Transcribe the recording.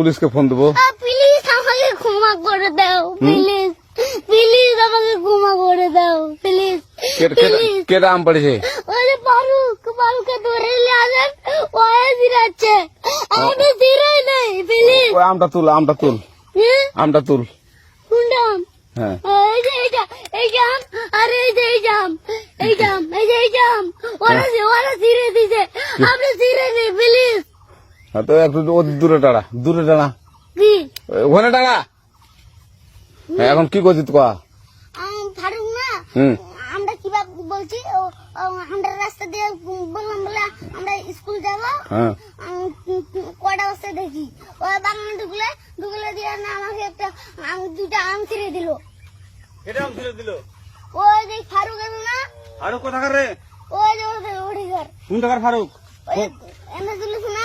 পুলিশকে ফোন দেবো। প্লিজ আমাকে ক্ষমা করে দাও প্লিজ প্লিজ আমাকে ক্ষমা করে দাও প্লিজ কেটা আম পড়েছে যে ফারুক ফারুককে ধরে নিয়ে আসেন ওয়ে দিরাচ্ছে। আমি দিরাই নেই প্লিজ ওই আমটা তুল আমটা তুল। আমটা তুল। শুনলাম হ্যাঁ। এই যে এই জাম আর এই যে এই জাম এই জাম এই যে এই জাম ওরা ওরা ছিঁড়ে দিছে। আপনি ছিঁড়ে নেই প্লিজ তো একটু দূরে টাড়া দূরে টাড়া কি? ওখানে টাড়া হ্যাঁ, এখন কি করছিস তো আম, ফারুক না আমরা কীভাবে বলছি ও, ও, আমরা রাস্তা দিয়ে বললাম বলে আমরা স্কুল যাব। হ্যাঁ। আম, কটা বস্তা দেখি। ও বাগানে ঢুকলে ঢুকলে দিয়ে না আমাকে একটা আম দুটা আম ছিঁড়ে দিল। এটা আম ছেড়ে দিল? ওই যে ফারুক এলো না। আরও কোথাকার রে? ওই যে ওদের ঘর। কোন টাকার ফারুক? ওই এনে তুলিস না?